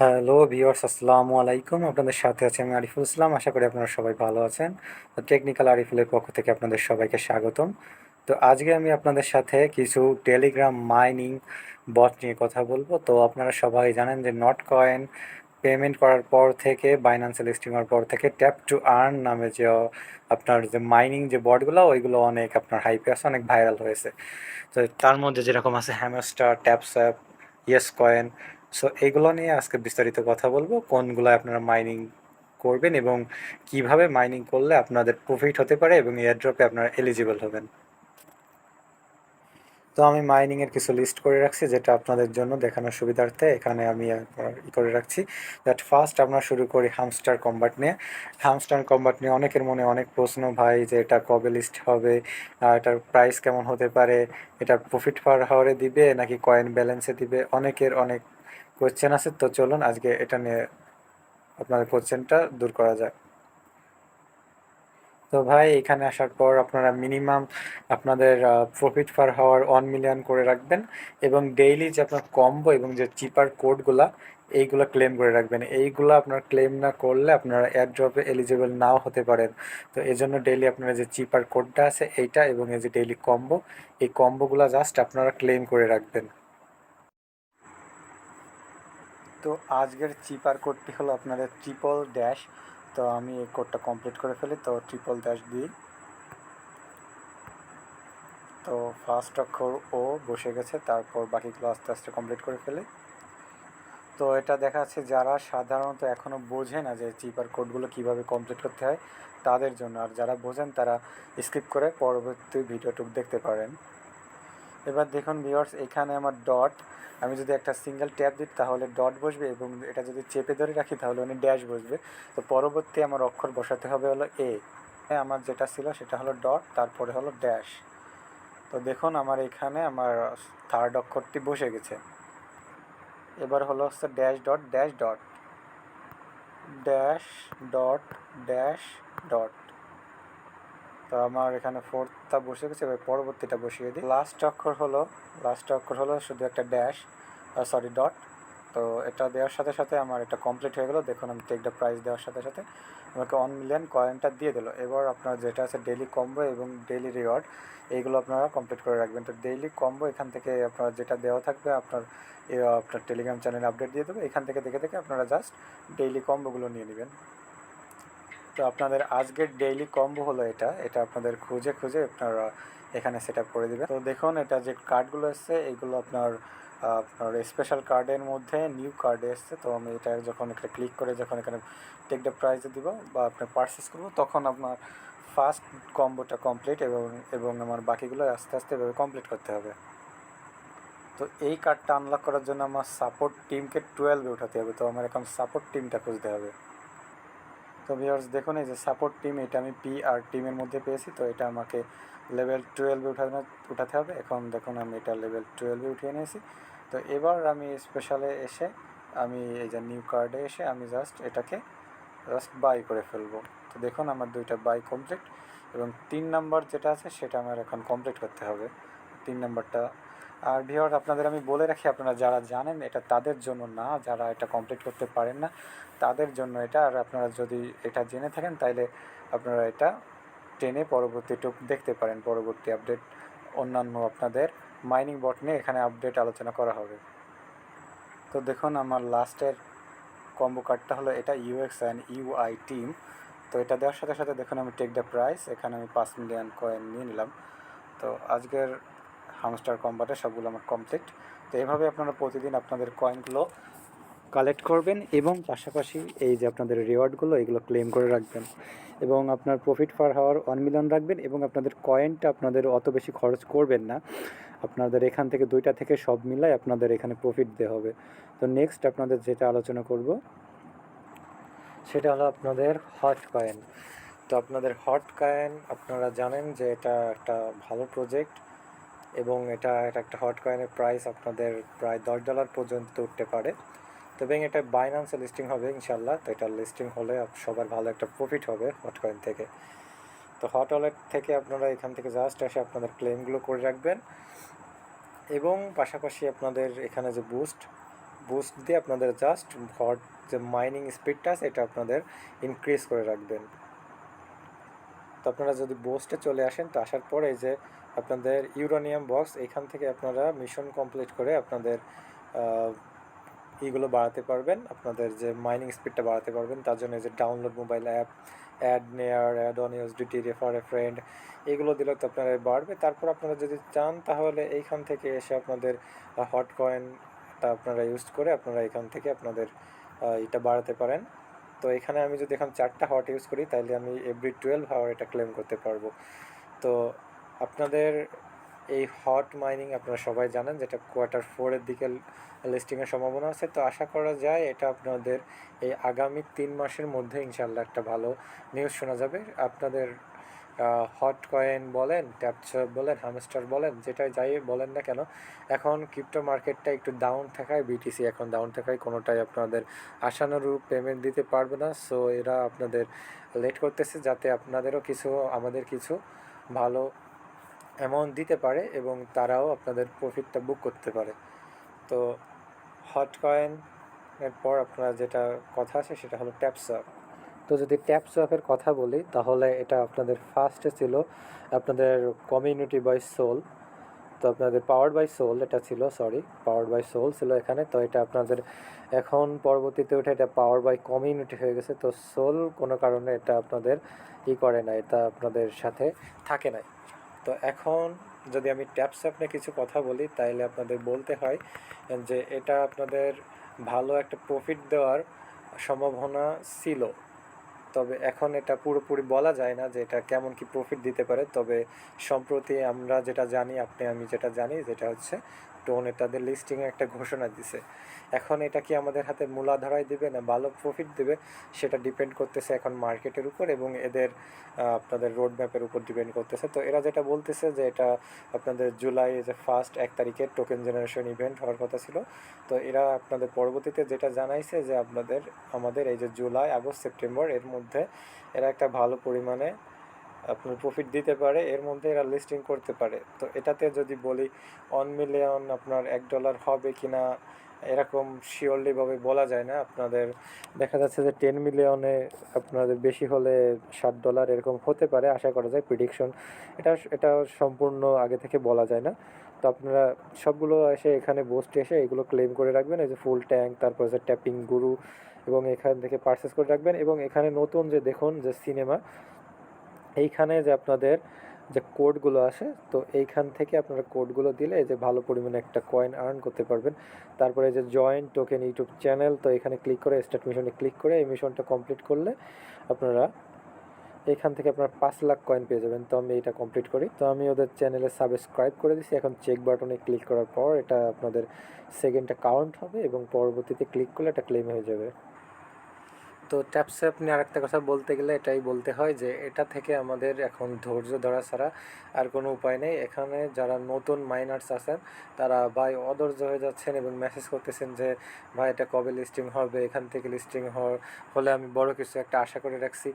Hello viewers, আসসালামু আলাইকুম। আপনাদের সাথে আছে আমি আরিফুল ইসলাম। আশা করি আপনারা সবাই ভালো আছেন। টেকনিক্যাল আরিফুলের পক্ষ থেকে আপনাদের সবাইকে স্বাগতম। তো আজকে আমি আপনাদের সাথে কিছু টেলিগ্রাম মাইনিং বট নিয়ে কথা বলব। তো আপনারা সবাই জানেন যে নট কয়েন পেমেন্ট করার পর থেকে বাইন্যান্সে স্টিমার পর থেকে ট্যাপ টু আর্ন নামে যে আপনার যে মাইনিং যে বটগুলো ওইগুলো অনেক আপনার হাইপে আছে, অনেক ভাইরাল হয়েছে। তো তার মধ্যে যেরকম আছে hamster TapSwap yes coin so এগুলো নিয়ে আজকে বিস্তারিত কথা বলব। কোনগুলো আপনারা মাইনিং করবেন এবং কীভাবে মাইনিং করলে আপনাদের প্রফিট হতে পারে এবং এয়ারড্রপে আপনারা এলিজিবল হবেন। তো আমি মাইনিংয়ের কিছু লিস্ট করে রাখছি, যেটা আপনাদের জন্য দেখানোর সুবিধার্থে। এখানে আমি ই করে রাখছি দ্যাট ফার্স্ট আমরা শুরু করি হামস্টার কম্বাট নিয়ে। হামস্টার কম্বাট নিয়ে অনেকের মনে অনেক প্রশ্ন ভাই যে এটা কবে লিস্ট হবে এটার প্রাইস কেমন হতে পারে, এটা প্রফিট পার হাওয়ারে দিবে নাকি কয়েন ব্যালেন্সে দিবে? অনেকের অনেক কোয়েশ্চেন আছে, তো চলুন আজকে এটা নিয়ে আপনার কোয়েশ্চেনটা দূর করা যায় তো ভাই, এখানে আসার পর আপনারা মিনিমাম আপনাদের প্রফিট পার হওয়ার ওয়ান মিলিয়ন করে রাখবেন এবং ডেইলি যে আপনার কম্বো এবং যে চিপার কোডগুলা এইগুলো ক্লেম করে রাখবেন। এইগুলো আপনার ক্লেম না করলে আপনারা এয়ারড্রপে এলিজিবল নাও হতে পারেন। তো এই জন্য ডেইলি আপনারা যে চিপার কোডটা আছে, এইটা এবং এই যে ডেইলি কম্বো এই কম্বোগুলো জাস্ট আপনারা ক্লেম করে রাখবেন। তো আজকের চিপার কোডটি হলো আপনাদের ট্রিপল ড্যাশ তো আমি এই কোডটা কমপ্লিট করে ফেলি। তো ট্রিপল ড্যাশ দিই তো ফার্স্ট অক্ষর ও বসে গেছে। তারপর বাকিগুলো আস্তে আস্তে কমপ্লিট করে ফেলি। তো এটা দেখা যাচ্ছে যারা সাধারণত এখনও বোঝে না যে চিপার কোডগুলো কীভাবে কমপ্লিট করতে হয়, তাদের জন্য। আর যারা বোঝেন তারা স্কিপ করে পরবর্তী ভিডিওটুক দেখতে পারেন। এবার দেখুন ভিওর্স এখানে আমার ডট আমি যদি একটা সিঙ্গেল ট্যাপ দিই, তাহলে ডট বসবে এবং এটা যদি চেপে ধরে রাখি, তাহলে উনি ড্যাশ বসবে। তো পরবর্তী আমার অক্ষর বসাতে হবে হলো এ হ্যাঁ আমার যেটা ছিল সেটা হলো ডট তারপরে হলো ড্যাশ তো দেখুন আমার এখানে আমার থার্ড অক্ষরটি বসে গেছে। এবার হলো হচ্ছে dash dot dash dot dash dot dash dot তো আমার এখানে ফোর্থটা বসে গেছে, এবার পরবর্তীটা বসিয়ে দিই। লাস্ট অক্ষর হলো লাস্ট অক্ষর হলো শুধু একটা ড্যাশ সরি ডট তো এটা দেওয়ার সাথে সাথে আমার এটা কমপ্লিট হয়ে গেলো। দেখুন, আমি টেকটা প্রাইস দেওয়ার সাথে সাথে আমাকে ওয়ান মিলিয়ন কয়েনটা দিয়ে দিলো। এবার আপনার যেটা আছে ডেলি কম্বো এবং ডেলি রিওয়ার্ড এইগুলো আপনারা কমপ্লিট করে রাখবেন। তো ডেইলি কম্বো এখান থেকে আপনার যেটা দেওয়া থাকবে, আপনার আপনার টেলিগ্রাম চ্যানেলে আপডেট দিয়ে দেবে। এখান থেকে দেখে দেখে আপনারা জাস্ট ডেইলি কম্বোগুলো নিয়ে নেবেন। তো আপনাদের আজকের ডেইলি কম্বো হলো এটা। এটা আপনাদের খুঁজে খুঁজে আপনারা এখানে সেট করে দেবেন। তো দেখুন, এটা যে কার্ডগুলো এসছে, এগুলো আপনার আপনার স্পেশাল কার্ডের মধ্যে নিউ কার্ডে এসছে। তো আমি এটা যখন একটা ক্লিক করে যখন এখানে টেক দ্য প্রাইজে দিব বা আপনার পারচেস করব, তখন আপনার ফার্স্ট কম্বোটা কমপ্লিট এবং এবং আমার বাকিগুলো আস্তে আস্তে এভাবে কমপ্লিট করতে হবে। তো এই কার্ডটা আনলক করার জন্য আমার সাপোর্ট টিমকে টুয়েলভে উঠাতে হবে। তো আমার এখন সাপোর্ট টিমটা খুঁজতে হবে। তো ভিউয়ার্স দেখুন এই যে সাপোর্ট টিম এটা আমি পি আর টিমের মধ্যে পেয়েছি, তো এটা আমাকে লেভেল টুয়েলভে উঠানো, উঠাতে হবে। এখন দেখুন আমি এটা লেভেল টুয়েলভে উঠিয়ে নিয়েছি। তো এবার আমি স্পেশালে এসে, আমি এই যে নিউ কার্ডে এসে আমি জাস্ট এটাকে জাস্ট বাই করে ফেলব। তো দেখুন আমার দুইটা বাই কমপ্লিট এবং তিন নাম্বার যেটা আছে, সেটা আমার এখন কমপ্লিট করতে হবে। তিন নাম্বারটা আর ভিওর আপনাদের আমি বলে রাখি, আপনারা যারা জানেন এটা তাদের জন্য না, যারা এটা কমপ্লিট করতে পারেন না, তাদের জন্য এটা। আর আপনারা যদি এটা জেনে থাকেন, তাইলে আপনারা এটা টেনে পরবর্তীটুক দেখতে পারেন, পরবর্তী আপডেট অন্যান্য আপনাদের মাইনিং বট নিয়ে এখানে আপডেট আলোচনা করা হবে। তো দেখুন, আমার লাস্টের কম্বো কার্ডটা হলো এটা ইউএক্স অ্যান্ড ইউআই টিম তো এটা দেওয়ার সাথে সাথে দেখুন, আমি টেক দ্য প্রাইস এখানে আমি পাঁচ মিলিয়ন কয়েন নিয়ে নিলাম। তো আজকের হামস্টার কম্বাটে সবগুলো আমার কমপ্লিট তো এইভাবে আপনারা প্রতিদিন আপনাদের কয়েনগুলো কালেক্ট করবেন এবং পাশাপাশি এই যে আপনাদের রিওয়ার্ডগুলো এগুলো ক্লেম করে রাখবেন। এবং আপনার প্রফিট পার হওয়ার ওয়ান মিলিয়ন রাখবেন এবং আপনাদের কয়েনটা আপনাদের অত বেশি খরচ করবেন না। আপনাদের এখান থেকে দুইটা থেকে সব মিলাই আপনাদের এখানে প্রফিট দেওয়া হবে। তো নেক্সট আপনাদের যেটা আলোচনা করব, সেটা হলো আপনাদের হট কয়েন তো আপনাদের হট কয়েন আপনারা জানেন যে এটা একটা ভালো প্রজেক্ট এবং এটা একটা হট কয়েনের প্রাইস আপনাদের প্রায় দশ ডলার পর্যন্ত উঠতে পারে। তবে এটা বাইন্যান্সে লিস্টিং হবে ইনশাল্লাহ তো এটা লিস্টিং হলে সবার ভালো একটা প্রফিট হবে হট কয়েন থেকে। তো হট ওয়ালেট থেকে আপনারা এখান থেকে জাস্ট এসে আপনাদের ক্লেমগুলো করে রাখবেন। এবং পাশাপাশি আপনাদের এখানে যে বুস্ট বুস্ট দিয়ে আপনাদের জাস্ট হট যে মাইনিং স্পিডটা আছে, এটা আপনাদের ইনক্রিজ করে রাখবেন। তো আপনারা যদি বোস্টে চলে আসেন, তো আসার পরে যে আপনাদের ইউরোনিয়াম বক্স, এখান থেকে আপনারা মিশন কমপ্লিট করে আপনাদের ইগুলো বাড়াতে পারবেন। আপনাদের যে মাইনিং স্পিডটা বাড়াতে পারবেন, তার জন্য যে ডাউনলোড মোবাইল অ্যাপ অ্যাড নেয়ার add on USDT refer a friend এগুলো দিলে তো আপনারা বাড়বে। তারপর আপনারা যদি চান, তাহলে এইখান থেকে এসে আপনাদের হট কয়েনটা আপনারা ইউজ করে আপনারা এখান থেকে আপনাদের এটা বাড়াতে পারেন। তো এখানে আমি যদি এখন চারটা হট ইউজ করি তাহলে আমি এভরি টুয়েলভ আওয়ার এটা ক্লেম করতে পারব। তো আপনাদের এই হট মাইনিং আপনারা সবাই জানেন, যেটা কোয়ার্টার ফোরের দিকে লিস্টিংয়ের সম্ভাবনা আছে। তো আশা করা যায় এটা আপনাদের এই আগামী তিন মাসের মধ্যে ইনশাল্লাহ একটা ভালো নিউজ শোনা যাবে। আপনাদের হট কয়েন বলেন ট্যাপচার বলেন হামস্টার বলেন, যেটাই যাই বলেন না কেন, এখন ক্রিপ্টো মার্কেটটা একটু ডাউন থাকায় বিটিসি এখন ডাউন থাকায় কোনোটাই আপনাদের আশানুরূপ পেমেন্ট দিতে পারবে না। সো এরা আপনাদের লেট করতেছে যাতে আপনাদেরও কিছু, আমাদের কিছু ভালো অ্যামাউন্ট দিতে পারে এবং তারাও আপনাদের প্রফিটটা বুক করতে পারে। তো হট কয়েন এর পর আপনারা যেটা কথা আছে সেটা হলো ট্যাপসাপ তো যদি ট্যাপসাপের কথা বলি, তাহলে এটা আপনাদের ফার্স্টে ছিল আপনাদের কমিউনিটি বাই সোল তো আপনাদের পাওয়ার বাই সোল এটা ছিল সরি পাওয়ার বাই সোল ছিল এখানে। তো এটা আপনাদের এখন পরবর্তীতে উঠে এটা পাওয়ার বাই কমিউনিটি হয়ে গেছে। তো সোল কোনো কারণে এটা আপনাদের ই করে না, এটা আপনাদের সাথে থাকে নাই তো এখন যদি আমি ট্যাপস্যাপ নিয়ে কিছু কথা বলি, তাইলে আপনাদের বলতে হয় যে এটা আপনাদের ভালো একটা প্রফিট দেওয়ার সম্ভাবনা ছিল। তবে এখন এটা পুরোপুরি বলা যায় না যে এটা কেমন কি প্রফিট দিতে পারে। তবে সম্প্রতি আমরা যেটা জানি, আপনি, আমি যেটা জানি, যেটা হচ্ছে টোন তাদের লিস্টিংয়ে একটা ঘোষণা দিছে। এখন এটা কি আমাদের হাতে মূলাধারায় দেবে না ভালো প্রফিট দেবে? সেটা ডিপেন্ড করতেছে এখন মার্কেটের উপর এবং এদের আপনাদের রোড ম্যাপের উপর ডিপেন্ড করতেছে। তো এরা যেটা বলতেছে যে এটা আপনাদের জুলাই যে ফার্স্ট এক তারিখে টোকেন জেনারেশন ইভেন্ট হওয়ার কথা ছিল। তো এরা আপনাদের পরবর্তীতে যেটা জানাইছে যে আপনাদের, আমাদের এই যে জুলাই আগস্ট সেপ্টেম্বর এর মধ্যে এরা একটা ভালো পরিমাণে আপনার প্রফিট দিতে পারে, এর মধ্যে এরা লিস্টিং করতে পারে। তো এটাতে যদি বলি ওয়ান মিলিয়ন আপনার এক ডলার হবে কি না এরকম শিওরলিভাবে বলা যায় না। আপনাদের দেখা যাচ্ছে যে টেন মিলিয়নে আপনাদের বেশি হলে ষাট ডলার এরকম হতে পারে, আশা করা যায় প্রিডিকশন এটা এটা সম্পূর্ণ আগে থেকে বলা যায় না। তো আপনারা সবগুলো এসে এখানে বসতে এসে এগুলো ক্লেম করে রাখবেন, এই যে ফুল ট্যাঙ্ক তারপর যে ট্যাপিং গুরু এবং এখান থেকে পারচেস করে রাখবেন এবং এখানে নতুন যে দেখুন যে সিনেমা এইখানে যে আপনাদের যে কোডগুলো আসে, তো এইখান থেকে আপনারা কোডগুলো দিলে এই যে ভালো পরিমাণে একটা কয়েন আর্ন করতে পারবেন। তারপরে যে জয়েন্ট টোকেন ইউটিউব চ্যানেল তো এখানে ক্লিক করে স্টার্ট মিশনে ক্লিক করে এই মিশনটা কমপ্লিট করলে আপনারা এখান থেকে আপনার পাঁচ লাখ কয়েন পেয়ে যাবেন। তো আমি এটা কমপ্লিট করি। তো আমি ওদের চ্যানেলে সাবস্ক্রাইব করে দিছি। এখন চেক বাটনে ক্লিক করার পর এটা আপনাদের সেকেন্ডটা কাউন্ট হবে এবং পরবর্তীতে ক্লিক করলে এটা ক্লেম হয়ে যাবে। তো ট্যাপস্যাপ নিয়ে আরেকটা কথা বলতে গেলে এটাই বলতে হয় যে এটা থেকে আমাদের এখন ধৈর্য ধরা ছাড়া আর কোনো উপায় নেই। এখানে যারা নতুন মাইনার্স আছেন, তারা ভাই অধৈর্য হয়ে যাচ্ছেন এবং মেসেজ করতেছেন যে, ভাই, এটা কবে লিস্টিং হবে? এখান থেকে লিস্টিং হলে আমি বড় কিছু একটা আশা করে রাখছি।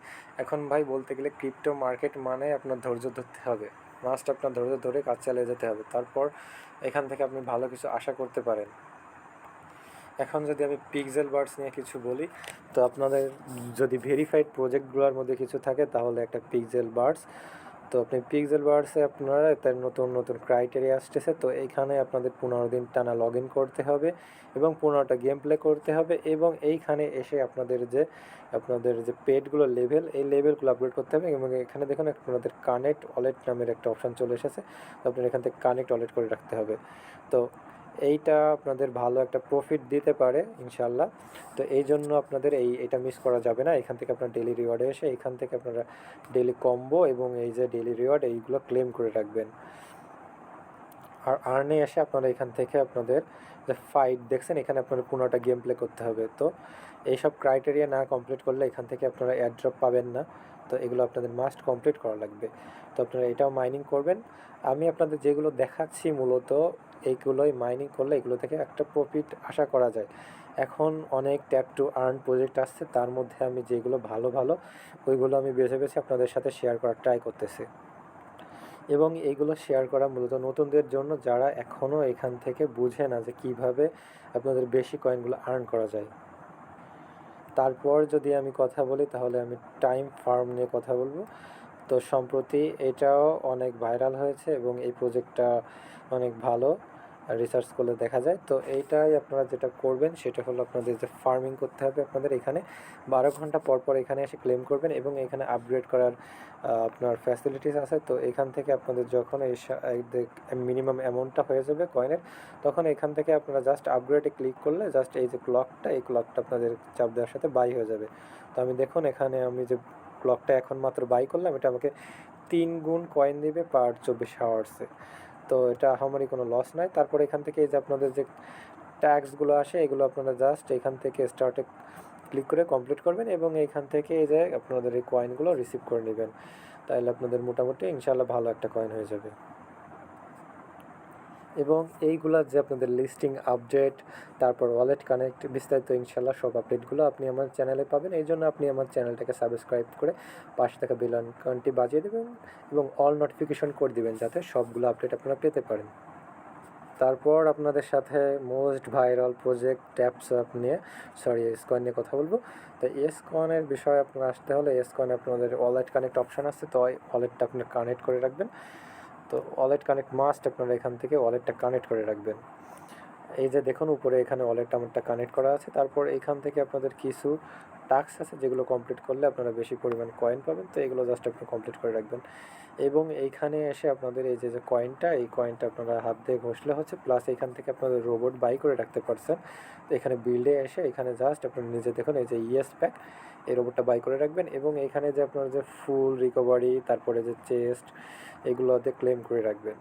এখন ভাই বলতে গেলে ক্রিপ্টো মার্কেট মানে আপনার ধৈর্য ধরতে হবে। মাস্ট আপনার ধৈর্য ধরে কাজ চালিয়ে যেতে হবে। তারপর এখান থেকে আপনি ভালো কিছু আশা করতে পারেন। এখন যদি আমি পিক্সেল বার্ডস নিয়ে কিছু বলি, তো আপনাদের যদি ভেরিফাইড প্রজেক্টগুলোর মধ্যে কিছু থাকে, তাহলে একটা পিক্সেল বার্ডস তো আপনি পিক্সেল বার্ডসে আপনারা তার নতুন নতুন ক্রাইটেরিয়া আসতেছে, তো এইখানে আপনাদের পনেরো দিন টানা লগ ইন করতে হবে এবং পনেরোটা গেম প্লে করতে হবে এবং এইখানে এসে আপনাদের যে আপনাদের যে পেডগুলো লেভেল এই লেভেলগুলো আপগ্রেড করতে হবে এবং এখানে দেখুন আপনাদের কানেক্ট ওয়ালেট নামের একটা অপশান চলে এসেছে, তো আপনার এখান থেকে কানেক্ট ওয়ালেট করে রাখতে হবে। তো এইটা আপনাদের ভালো একটা প্রফিট দিতে পারে ইনশাল্লাহ তো এই জন্য আপনাদের এই, এটা মিস করা যাবে না। এখান থেকে আপনার ডেলি রিওয়ার্ডে এসে এখান থেকে আপনারা ডেলি কম্বো এবং এই যে ডেলি রিওয়ার্ড এইগুলো ক্লেম করে রাখবেন। আর আর্নে এসে আপনারা এখান থেকে আপনাদের যে ফাইট দেখছেন এখানে আপনাদের পনেরোটা গেম প্লে করতে হবে। তো এইসব ক্রাইটেরিয়া না কমপ্লিট করলে এখান থেকে আপনারা এয়ারড্রপ পাবেন না। তো এগুলো আপনাদের মাস্ট কমপ্লিট করা লাগবে। তো আপনারা এটাও মাইনিং করবেন। আমি আপনাদের যেগুলো দেখাচ্ছি মূলত এইগুলোই মাইনিং করলে এগুলো থেকে একটা প্রফিট আশা করা যায়। এখন অনেক ট্যাপ টু আর্ন প্রজেক্ট আসছে, তার মধ্যে আমি যেগুলো ভালো ভালো, ওইগুলো আমি বেছে বেছে আপনাদের সাথে শেয়ার করার ট্রাই করতেছি। এবং এইগুলো শেয়ার করা মূলত নতুনদের জন্য, যারা এখনও এখান থেকে বুঝে না যে কীভাবে আপনাদের বেশি কয়েনগুলো আর্ন করা যায়। তারপর যদি আমি কথা বলি, তাহলে আমি টাইম ফার্ম নিয়ে কথা বলব। তো সম্প্রতি এটাও অনেক ভাইরাল হয়েছে এবং এই প্রজেক্টটা অনেক ভালো। রিসার্চ করলে দেখা যায়। তো এইটাই আপনারা যেটা করবেন, সেটা হলো আপনাদের যে ফার্মিং করতে হবে আপনাদের এখানে। বারো ঘণ্টা পর পর এখানে এসে ক্লেম করবেন এবং এখানে আপগ্রেড করার আপনার ফ্যাসিলিটিস আছে। তো এখান থেকে আপনাদের যখন এই মিনিমাম অ্যামাউন্টটা হয়ে যাবে কয়েনের তখন এখান থেকে আপনারা জাস্ট আপগ্রেডে ক্লিক করলে জাস্ট এই যে ক্লকটা এই ক্লকটা আপনাদের চাপ দেওয়ার সাথে বাই হয়ে যাবে। তো আমি দেখুন এখানে আমি যে ক্লকটা এখন মাত্র বাই করলাম, এটা আমাকে তিন গুণ কয়েন দেবে পার চব্বিশ আওয়ার্সে তো এটা আহামারি কোনো লস নাই। তারপর এখান থেকে এই যে আপনাদের যে ট্যাক্সগুলো আসে, এগুলো আপনারা জাস্ট এখান থেকে স্টার্টে ক্লিক করে কমপ্লিট করবেন এবং এইখান থেকে এই যে আপনাদের এই কয়েনগুলো রিসিভ করে নেবেন। তাহলে আপনাদের মোটামুটি ইনশাল্লাহ ভালো একটা কয়েন হয়ে যাবে। এবং এইগুলা যে আপনাদের লিস্টিং আপডেট তারপর ওয়ালেট কানেক্ট বিস্তারিত ইনশাল্লাহ সব আপডেটগুলো আপনি আমার চ্যানেলে পাবেন। এই জন্য আপনি আমার চ্যানেলটাকে সাবস্ক্রাইব করে পাশে থাকা বেল আইকনটি বাজিয়ে দেবেন এবং অল নোটিফিকেশন করে দিবেন যাতে সবগুলো আপডেট আপনারা পেতে পারেন। তারপর আপনাদের সাথে most viral project taps app নিয়ে সরি এসকয়েন নিয়ে কথা বলব। তো এসকয়েনের বিষয়ে আপনার আসতে হলে এসকয়েন আপনাদের ওয়ালেট কানেক্ট অপশান আছে, তো ওয়ালেটটা আপনি কানেক্ট করে রাখবেন। তো ওয়ালেট কানেক্ট মাস্ট আপনারা এখান থেকে ওয়ালেটটা কানেক্ট করে রাখবেন। এই যে দেখুন উপরে এখানে ওয়ালেট আমারটা কানেক্ট করা আছে। তারপর এখান থেকে আপনাদের কিছু টাস্ক আছে যেগুলো কমপ্লিট করলে আপনারা বেশি পরিমাণ কয়েন পাবেন। তো এগুলো জাস্ট আপনি কমপ্লিট করে রাখবেন। এবং এইখানে এসে আপনাদের এই যে যে কয়েনটা, এই কয়েনটা আপনারা হাত দিয়ে ঘষলে হচ্ছে প্লাস এখান থেকে আপনাদের রোবট বাই করে রাখতে পারছেন। তো এখানে বিল্ডে এসে এখানে জাস্ট আপনারা নিজে দেখুন এই যে ইয়েস প্যাক এই রোবটটা বাই করে রাখবেন এবং এখানে যে আপনার যে ফুল রিকভারি তারপরে যে চেস্ট এগুলোতে ক্লেম করে রাখবেন।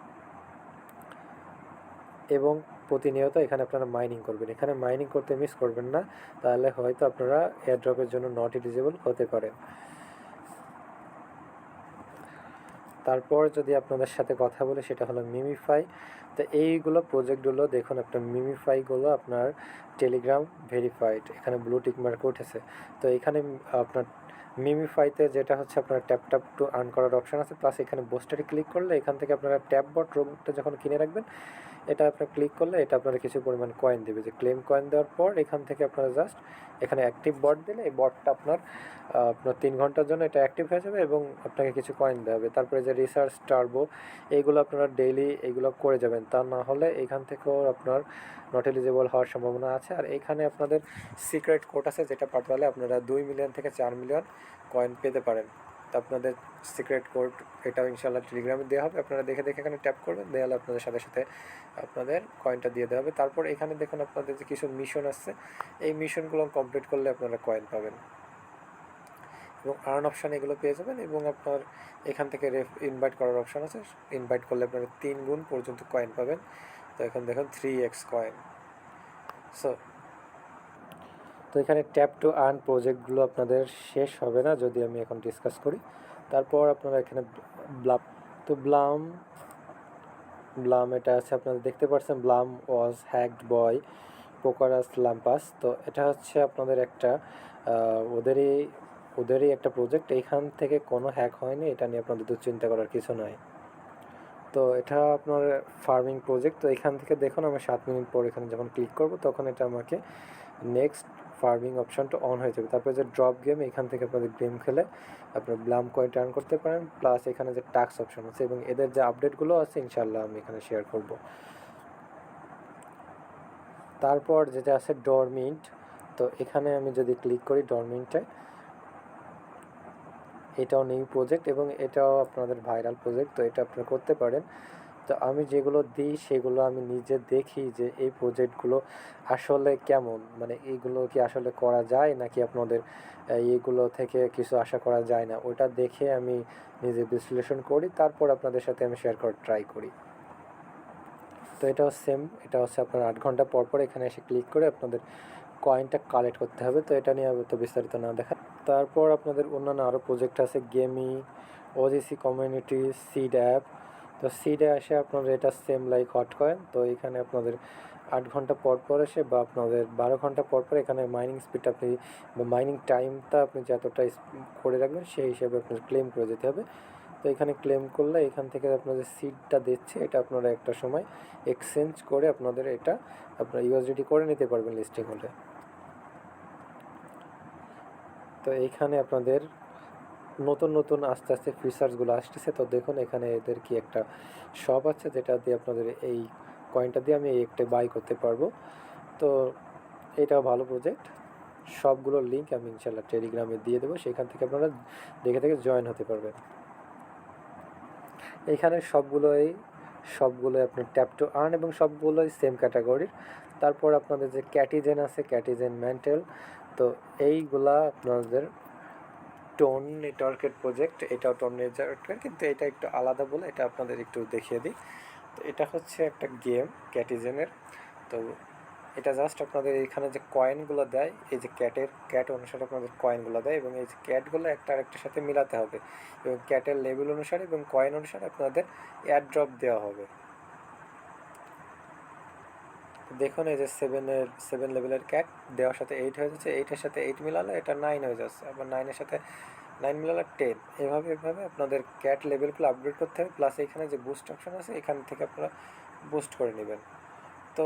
এবং প্রতিনিয়ত এখানে আপনারা মাইনিং করবেন। এখানে মাইনিং করতে মিস করবেন না। তাহলে হয়তো আপনারা এয়ারড্রপের জন্য নট এলিজিবল হতে পারেন। তারপর যদি আপনাদের সাথে কথা বলে, সেটা হলো মিমিফাই তো এইগুলো প্রজেক্টগুলো দেখুন, আপনার মিমিফাইগুলো আপনার টেলিগ্রাম ভেরিফাইড এখানে ব্লু টিক মার্ক উঠেছে। তো এখানে আপনার মিমিফাইতে যেটা হচ্ছে, আপনার ট্যাপ ট্যাপ টু আর্ন করার অপশান আছে। প্লাস এখানে বোস্টারে ক্লিক করলে এখান থেকে আপনারা ট্যাপ বট রোবটটা যখন কিনে রাখবেন এটা আপনার ক্লিক করলে এটা আপনারা কিছু পরিমাণ কয়েন দেবে। যে ক্লেম কয়েন দেওয়ার পর এখান থেকে আপনারা জাস্ট এখানে অ্যাক্টিভ বট দিলে এই বটটা আপনার আপনার তিন ঘণ্টার জন্য এটা অ্যাক্টিভ হয়ে যাবে এবং আপনাকে কিছু কয়েন দেওয়া হবে। তারপরে যে রিসার্চ টার্বো এইগুলো আপনারা ডেইলি এইগুলো করে যাবেন। তা না হলে এখান থেকেও আপনার নট এলিজিবল হওয়ার সম্ভাবনা আছে। আর এখানে আপনাদের সিক্রেট কোড আছে যেটা পাঠালে আপনারা দুই মিলিয়ন থেকে চার মিলিয়ন কয়েন পেতে পারেন। তো আপনাদের সিক্রেট কোড এটাও ইনশাল্লাহ টেলিগ্রামে দেওয়া হবে। আপনারা দেখে দেখে এখানে ট্যাপ করবেন দেওয়ালে আপনাদের সাথে সাথে আপনাদের কয়েনটা দিয়ে দেওয়া হবে। তারপর এখানে দেখুন আপনাদের যে কিছু মিশন আসছে এই মিশনগুলো কমপ্লিট করলে আপনারা কয়েন পাবেন। এবং আর্ন অপশান এগুলো পেয়ে যাবেন এবং আপনার এখান থেকে রেফ ইনভাইট করার অপশান আছে। ইনভাইট করলে আপনারা তিন গুণ পর্যন্ত কয়েন পাবেন। তো এখন দেখুন থ্রি এক্স কয়েন সো তো এখানে ট্যাপ টু আর্ন প্রজেক্টগুলো আপনাদের শেষ হবে না, যদি আমি এখন ডিসকাস করি। তারপর আপনারা এখানে ব্লাম, তো ব্লাম ব্লাম এটা আছে, আপনারা দেখতে পাচ্ছেন ব্লাম ওয়াজ হ্যাকড বয় পোকারাস ল্যাম্পাস। তো এটা হচ্ছে আপনাদের একটা ওদেরই ওদেরই একটা প্রজেক্ট। এইখান থেকে কোনো হ্যাক হয়নি, এটা নিয়ে আপনাদের দুশ্চিন্তা করার কিছু নয় তো এটা আপনার ফার্মিং প্রজেক্ট। তো এখান থেকে দেখুন, আমি সাত মিনিট পর এখানে যখন ক্লিক করব, তখন এটা আমাকে নেক্সট ফার্মিং অপশনটা অন হয়ে যাবে। তারপরে যে ড্রপ গেম এখান থেকে আপনাদের গেম খেলে আপনার ব্লাম কয়েন টার্ন করতে পারেন। প্লাস এখানে যে টাক্স অপশন আছে এবং এদের যে আপডেটগুলো আছে ইনশাল্লাহ আমি এখানে শেয়ার করব। তারপর যেটা আছে ডরমিন্ট তো এখানে আমি যদি ক্লিক করি ডরমিন্টে এটাও নিউ প্রজেক্ট এবং এটাও আপনাদের ভাইরাল প্রজেক্ট তো এটা আপনারা করতে পারেন। তো আমি যেগুলো দিই, সেগুলো আমি নিজে দেখি যে এই প্রজেক্টগুলো আসলে কেমন? মানে এইগুলো কি আসলে করা যায় নাকি আপনাদের এইগুলো থেকে কিছু আশা করা যায় না? ওটা দেখে আমি নিজে বিশ্লেষণ করি, তারপর আপনাদের সাথে আমি শেয়ার করার ট্রাই করি। তো এটাও সেম এটা হচ্ছে আপনার আট ঘণ্টা পর পর এখানে এসে ক্লিক করে আপনাদের কয়েনটা কালেক্ট করতে হবে। তো এটা নিয়ে তো বিস্তারিত না দেখা। তারপর আপনাদের অন্যান্য আরও প্রজেক্ট আছে Gamee OGC community seed app তো সিডে আসে আপনাদের এটা সেম লাইক হট কয়েন তো এখানে আপনাদের আট ঘণ্টা পর পর এসে বা আপনাদের বারো ঘণ্টা পর পর এখানে মাইনিং স্পিড আপনি বা মাইনিং টাইমটা আপনি যতটা করে রাখবেন সেই হিসাবে আপনার ক্লেম করে যেতে হবে। তো এখানে ক্লেম করলে এখান থেকে আপনাদের সিটটা দিচ্ছে, এটা আপনারা একটা সময় এক্সচেঞ্জ করে আপনাদের এটা আপনারা ইউএসডিটি করে নিতে পারবেন লিস্টিং হলে। তো এইখানে আপনাদের নতুন নতুন আস্তে আস্তে ফিচার্সগুলো আসতেছে। তো দেখুন এখানে এদের কি একটা শপ আছে, যেটা দিয়ে আপনাদের এই কয়েনটা দিয়ে আমি একটা বাই করতে পারব। তো এটাও ভালো প্রজেক্ট সবগুলোর লিঙ্ক আমি ইনশাল্লাহ টেলিগ্রামে দিয়ে দেবো। সেখান থেকে আপনারা দেখে দেখে জয়েন হতে পারবেন। এখানে সবগুলোই সবগুলোই আপনার ট্যাপ টু আর্ন এবং সবগুলোই সেম ক্যাটাগরির তারপর আপনাদের যে ক্যাটিজেন আছে ক্যাটিজেন মেন্টাল তো এইগুলা আপনাদের টোন নেটওয়ার্কের প্রজেক্ট, এটাও টোন নেটওয়ার্কের, কিন্তু এটা একটু আলাদা বলে এটা আপনাদের একটু দেখিয়ে দিই। তো এটা হচ্ছে একটা গেম, ক্যাটিজেনের। তো এটা জাস্ট আপনাদের এখানে যে কয়েনগুলো দেয়, এই যে ক্যাটের, ক্যাট অনুসারে আপনাদের কয়েনগুলো দেয় এবং এই যে ক্যাটগুলো একটা আরেকটার সাথে মিলাতে হবে। এবং ক্যাটের লেভেল অনুসারে এবং কয়েন অনুসারে আপনাদের অ্যাড ড্রপ দেওয়া হবে। দেখুন এই যে সেভেনের সেভেন লেভেলের ক্যাট দেওয়ার সাথে এইট হয়ে যাচ্ছে এইটের সাথে এইট মিলালে এটা নাইন হয়ে যাচ্ছে। আবার নাইনের সাথে নাইন মিলালে টেন এভাবে এভাবে আপনাদের ক্যাট লেভেলগুলো আপগ্রেড করতে হবে প্লাস এখানে যে বুস্ট অপশন আছে, এখান থেকে আপনারা বুস্ট করে নেবেন। তো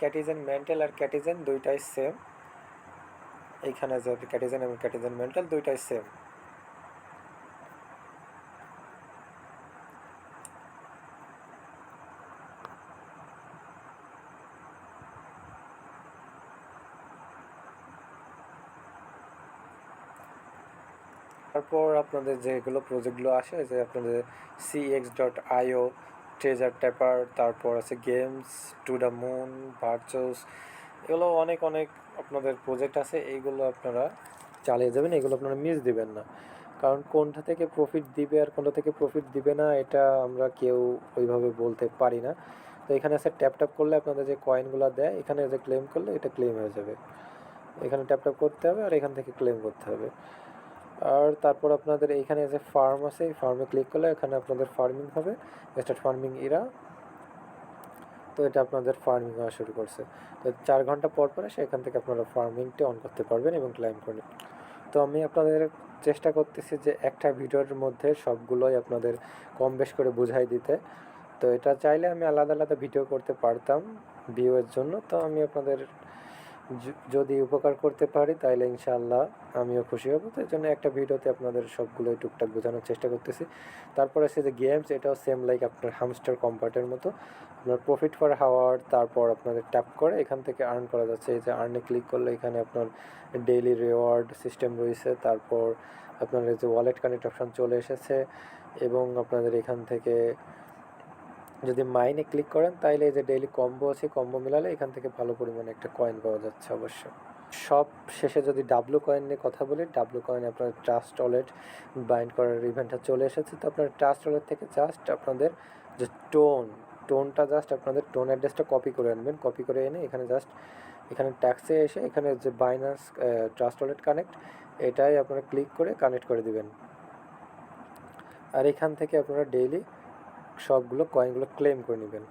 ক্যাটিজেন মেন্টাল আর ক্যাটিজেন দুইটাই সেম এইখানে যে ক্যাটিজেন এবং ক্যাটিজেন মেন্টাল দুইটাই সেম তারপর আপনাদের যেগুলো প্রজেক্টগুলো আসে, যে আপনাদের CX dot IO treasure tapper তারপর আছে গেমস টু দ্য মুন ভার্চুস এগুলো অনেক অনেক আপনাদের প্রজেক্ট আছে, এইগুলো আপনারা চালিয়ে যাবেন, এগুলো আপনারা মিস দিবেন না। কারণ কোনটা থেকে প্রফিট দিবে আর কোনটা থেকে প্রফিট দিবে না, এটা আমরা কেউ ওইভাবে বলতে পারি না। তো এখানে আছে ট্যাপ ট্যাপ করলে আপনাদের যে কয়েনগুলো দেয়, এখানে যে ক্লেম করলে এটা ক্লেম হয়ে যাবে। এখানে ট্যাপ ট্যাপ করতে হবে আর এখান থেকে ক্লেম করতে হবে। আর তারপর আপনাদের এইখানে যে ফার্ম আছে, এই ফার্মে ক্লিক করলে এখানে আপনাদের ফার্মিং হবে স্টার্ট ফার্মিং ইরা তো এটা আপনাদের ফার্মিং হওয়া শুরু করছে। তো চার ঘণ্টা পর পরে সেখান থেকে আপনারা ফার্মিংটি অন করতে পারবেন এবং ক্লাইম করবেন তো আমি আপনাদের চেষ্টা করতেছি যে একটা ভিডিওর মধ্যে সবগুলোই আপনাদের কম বেশ করে বুঝাই দিতে। তো এটা চাইলে আমি আলাদা আলাদা ভিডিও করতে পারতাম ভিউয়ের জন্য। তো আমি আপনাদের যদি উপকার করতে পারি তাহলে ইনশাআল্লাহ আমিও খুশি হব। তো জন্য একটা ভিডিওতে আপনাদের সবগুলোই টুকটাক বোঝানোর চেষ্টা করতেছি। তারপর আছে যে গেমস এটাও সেম লাইক আপনার হামস্টার কম্পার্টের মতো। আপনার প্রফিট ফর হাওয়ার তারপর আপনাদের ট্যাপ করে, এখান থেকে আর্ন করা যাচ্ছে। এই যে আর্নে ক্লিক করলে এখানে আপনার ডেইলি রিওয়ার্ড সিস্টেম রয়েছে। তারপর আপনার এই যে ওয়ালেট কানেক্ট অপশন চলে এসেছে এবং আপনাদের এখান থেকে যদি মাইনে ক্লিক করেন তাহলে এই যে ডেইলি কম্বো আছে কম্বো মিলালে এখান থেকে ভালো পরিমাণে একটা কয়েন পাওয়া যাচ্ছে অবশ্য। সব শেষে যদি ডাব্লু কয়েন নিয়ে কথা বলি ডাব্লু কয়েন আপনার ট্রাস্ট ওয়ালেট বাইন্ড করার ইভেন্টটা চলে এসেছে। তো আপনার ট্রাস্ট ওয়ালেট থেকে জাস্ট আপনাদের যে টোন টোনটা জাস্ট আপনাদের টোন অ্যাড্রেসটা কপি করে আনবেন। কপি করে এনে এখানে জাস্ট এখানে ট্যাক্সে এসে এখানে যে বাইনান্স ট্রাস্ট ওয়ালেট কানেক্ট এটাই আপনারা ক্লিক করে কানেক্ট করে দিবেন। আর এখান থেকে আপনারা ডেইলি সবগুলো কয়েনগুলো ক্লেম করে নেবেন।